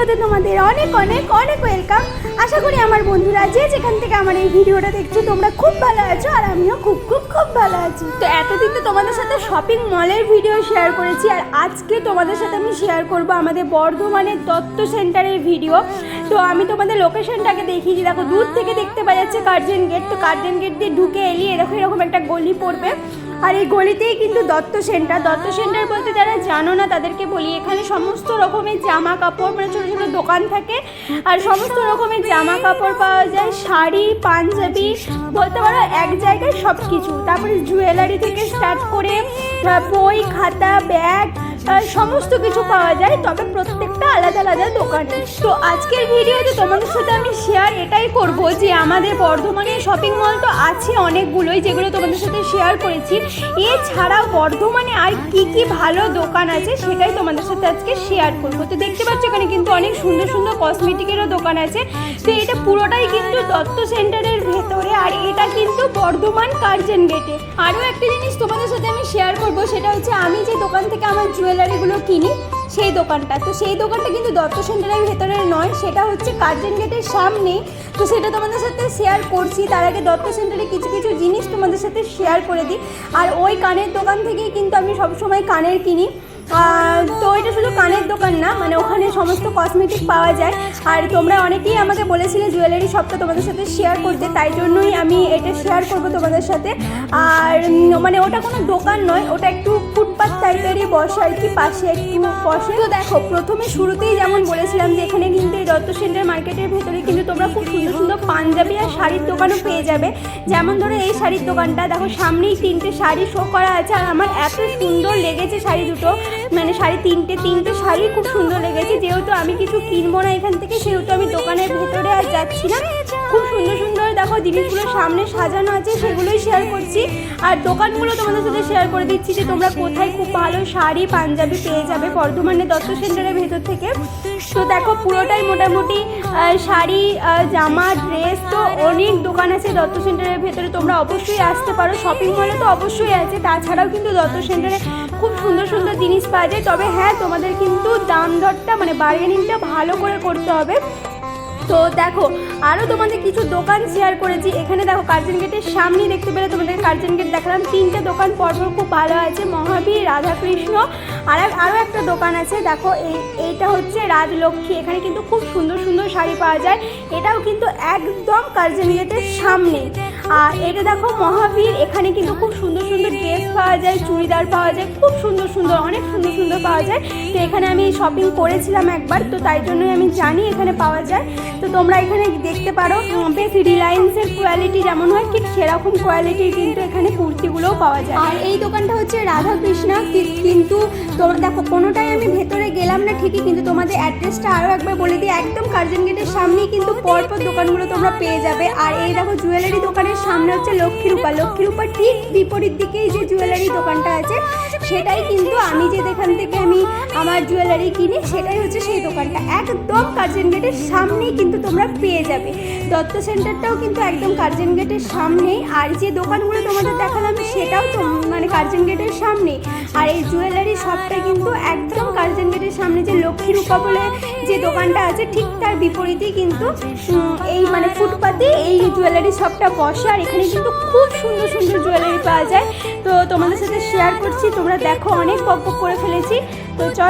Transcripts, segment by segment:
ভিডিওতে তোমাদের অনেক অনেক অনেক ওয়েলকাম আশা করি আমার বন্ধুরা যে যেখান থেকে আমার এই ভিডিওটা দেখছ, তোমরা খুব ভালো আছো আর আমিও খুব খুব খুব ভালো আছি। তো এতদিন তো তোমাদের সাথে শপিং মলের ভিডিও শেয়ার করেছি আর আজকে তোমাদের সাথে আমি শেয়ার করব আমাদের বর্ধমানের দত্ত সেন্টারের ভিডিও তো আমি তোমাদের লোকেশনটাকে দেখিয়েছি দেখো, দূর থেকে দেখতে পাওয়া যাচ্ছে কার্জন গেট তো কার্জন গেট দিয়ে ঢুকে এলি, এরকম এরকম একটা গলি পড়বে। আর এই গলিতেই কিন্তু দত্ত সেন্টার দত্ত সেন্টার বলতে যারা জানো না, তাদেরকে বলি, এখানে সমস্ত রকমের জামা কাপড় মানে ছোটো ছোটো দোকান থাকে, আর সমস্ত রকমের জামা কাপড় পাওয়া যায়, শাড়ি, পাঞ্জাবি, বলতে পারো এক জায়গায় সব কিছু তারপরে জুয়েলারি থেকে স্টার্ট করে বই, খাতা ব্যাগ সমস্ত কিছু পাওয়া যায়, তবে প্রত্যেকটা আলাদা আলাদা দোকানে। তো আজকের ভিডিওতে তোমাদের সাথে আমি শেয়ার এটাই করব যে আমাদের বর্ধমানে শপিং মল তো আছে অনেকগুলোই, যেগুলো তোমাদের সাথে শেয়ার করেছি। এছাড়াও বর্ধমানে আর কি কি ভালো দোকান আছে সেটাই তোমাদের সাথে আজকে শেয়ার করব। তো দেখতে পাচ্ছ এখানে কিন্তু অনেক সুন্দর সুন্দর কসমেটিকেরও দোকান আছে। তো এটা পুরোটাই কিন্তু দত্ত সেন্টারের ভেতরে, আর এটা কিন্তু বর্ধমান কার্জন গেটে আরও একটা জিনিস তোমাদের সাথে আমি শেয়ার করব, সেটা হচ্ছে আমি যে দোকান থেকে আমার জুয়েলারিগুলো কিনি, সেই দোকানটা। তো সেই দোকানটা কিন্তু দত্ত সেন্টারের ভেতরে নয়, সেটা হচ্ছে কার্জন গেটের সামনে। তো সেটা তোমাদের সাথে শেয়ার করছি। তার আগে দত্ত সেন্টারে কিছু কিছু জিনিস তোমাদের সাথে শেয়ার করে দিই। আর ওই কানের দোকান থেকেই কিন্তু আমি সবসময় কানের কিনি। তো এটা শুধু কানের দোকান না মানে ওখানে সমস্ত কসমেটিক পাওয়া যায়। আর তোমরা অনেকেই আমাকে বলেছিলে জুয়েলারি শপটা তোমাদের সাথে শেয়ার করতে, তাই জন্যই আমি এটা শেয়ার করব তোমাদের সাথে। আর মানে ওটা কোনো দোকান নয়, ওটা একটু ফুটপাথ টাইপেরই বসে আর কি পাশে একটু বসে। তো দেখো, প্রথমে শুরুতেই যেমন বলেছিলাম যে এখানে কিন্তু এই দত্ত সেন্টার মার্কেটের ভেতরে কিন্তু তোমরা খুব সুন্দর সুন্দর পাঞ্জাবি আর শাড়ির দোকানও পেয়ে যাবে। যেমন ধরো এই শাড়ির দোকানটা, দেখো সামনেই তিনটে শাড়ি শো করা আছে আর আমার এত সুন্দর লেগেছে শাড়ি দুটো। মানে শাড়ি তিনটে তিনটে শাড়ি খুব সুন্দর লেগেছে। যেহেতু আমি কিছু কিনবো না এখান থেকে, সেহেতু আমি দোকানের ভেতরে আর যাচ্ছি না। খুব সুন্দর সুন্দর দেখো, জিনিসগুলো সামনে সাজানো আছে, সেগুলোই শেয়ার করছি। আর দোকানগুলো তোমাদের সাথে শেয়ার করে দিচ্ছি যে তোমরা কোথায় খুব ভালো শাড়ি, পাঞ্জাবি পেয়ে যাবে বর্ধমানের দত্ত সেন্টারের ভেতর থেকে। তো দেখো, পুরোটাই মোটামুটি শাড়ি জামা ড্রেস তো অনেক দোকান আছে দত্ত সেন্টারের ভেতরে। তোমরা অবশ্যই আসতে পারো শপিং মলে তো অবশ্যই আছে। তাছাড়াও কিন্তু দত্ত সেন্টারে খুব সুন্দর সুন্দর জিনিস পাওয়া যায়। তবে হ্যাঁ তোমাদের কিন্তু দাম দরটা মানে বার্গেনিংটা ভালো করে করতে হবে। তো দেখো আরও তোমাদের কিছু দোকান শেয়ার করেছি। এখানে দেখো কার্জন গেটের সামনেই দেখতে পেলে তোমাদের কার্জন গেট দেখালাম। তিনটে দোকান পরপর খুব ভালো আছে। মহাবীর, রাধাকৃষ্ণ, আর আরও একটা দোকান আছে। দেখো, এই, এইটা হচ্ছে রাজলক্ষ্মী। এখানে কিন্তু খুব সুন্দর সুন্দর শাড়ি পাওয়া যায়। এটাও কিন্তু একদম কার্জন গেটের সামনে আর এটা দেখো মহাবীর, এখানে কিন্তু খুব সুন্দর সুন্দর ড্রেস পাওয়া যায়, চুড়িদার পাওয়া যায়, খুব সুন্দর সুন্দর, অনেক সুন্দর সুন্দর পাওয়া যায়। তো এখানে আমি শপিং করেছিলাম একবার, তো তাই জন্যই আমি জানি এখানে পাওয়া যায়। তো তোমরা এখানে দেখতে পারো বেশ রিলায়েন্সের কোয়ালিটি যেমন হয়, ঠিক সেরকম কোয়ালিটির কিন্তু এখানে কুর্তিগুলোও পাওয়া যায়। আর এই দোকানটা হচ্ছে রাধাকৃষ্ণা কিন্তু তোমরা দেখো কোনোটাই আমি ভেতরে গেলাম না ঠিকই, কিন্তু তোমাদের অ্যাড্রেসটা আরও একবার বলে দিই, একদম কার্জন গেটের সামনেই কিন্তু পরপর দোকানগুলো তোমরা পেয়ে যাবে। আর এই দেখো জুয়েলারি দোকানের সামনে হচ্ছে লক্ষ্মী রূপা। লক্ষ্মী রূপার ঠিক বিপরীত দিকেই যে জুয়েলারি দোকানটা আছে, সেটাই কিন্তু আমি যে যেখান থেকে আমি আমার জুয়েলারি কিনি সেটাই হচ্ছে সেই দোকানটা। একদম কার্জন গেটের সামনেই কিন্তু তোমরা পেয়ে যাবে। দত্ত সেন্টারটাও কিন্তু একদম কার্জন গেটের সামনেই। আর যে দোকানগুলো তোমাদের দেখালাম, সেটাও তো মানে কার্জন গেটের সামনেই। আর এই জুয়েলারি শপটা কিন্তু একদম কার্জন গেটের সামনে যে লক্ষ্মী রূপা বলে যে দোকানটা আছে, ঠিক তার বিপরীতেই কিন্তু এই মানে ফুটপাতে এই জুয়েলারি শপটা বসে। আর এখানে কিন্তু খুব সুন্দর সুন্দর জুয়েলারি পাওয়া যায়। তো তোমাদের সাথে শেয়ার করছি, তোমরা দেখো, অনেক পক করে ফেলেছি। তো চলো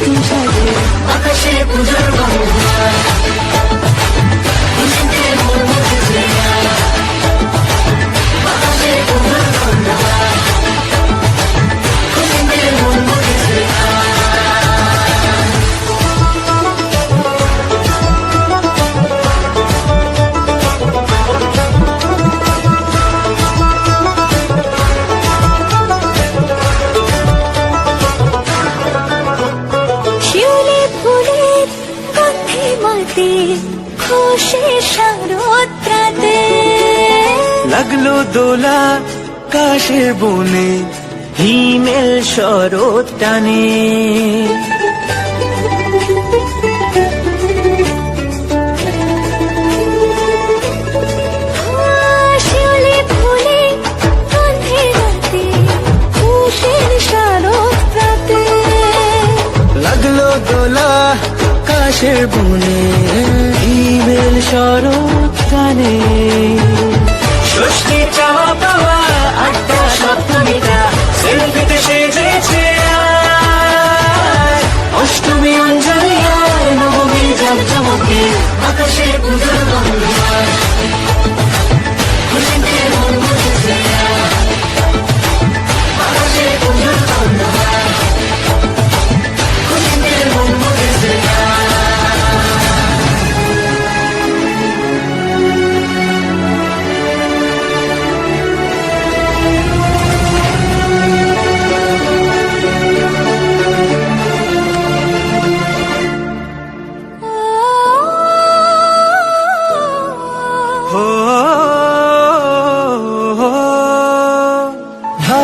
নতুন সাজে আকাশে পূজার বাহুবার মাটি খুশি শারদাতে লাগল দোলা কাশে বনে হিমেল শরৎ টানে। কাশের বনে ইমেল শরৎ টানে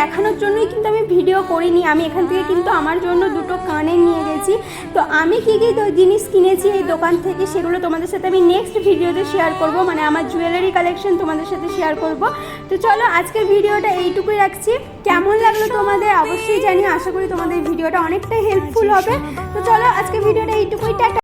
দেখানোর জন্যই কিন্তু আমি ভিডিও করিনি। আমি এখান থেকে কিন্তু আমার জন্য দুটো কানে নিয়ে গেছি। তো আমি কী কী জিনিস কিনেছি এই দোকান থেকে সেগুলো তোমাদের সাথে আমি নেক্সট ভিডিওতে শেয়ার করব। মানে আমার জুয়েলারি কালেকশন তোমাদের সাথে শেয়ার করব। তো চলো আজকের ভিডিওটা এইটুকুই রাখছি। কেমন লাগল তোমাদের অবশ্যই জানি আশা করি তোমাদের ভিডিওটা অনেকটাই হেল্পফুল হবে। তো চলো আজকের ভিডিওটা এইটুকুই। টাটা।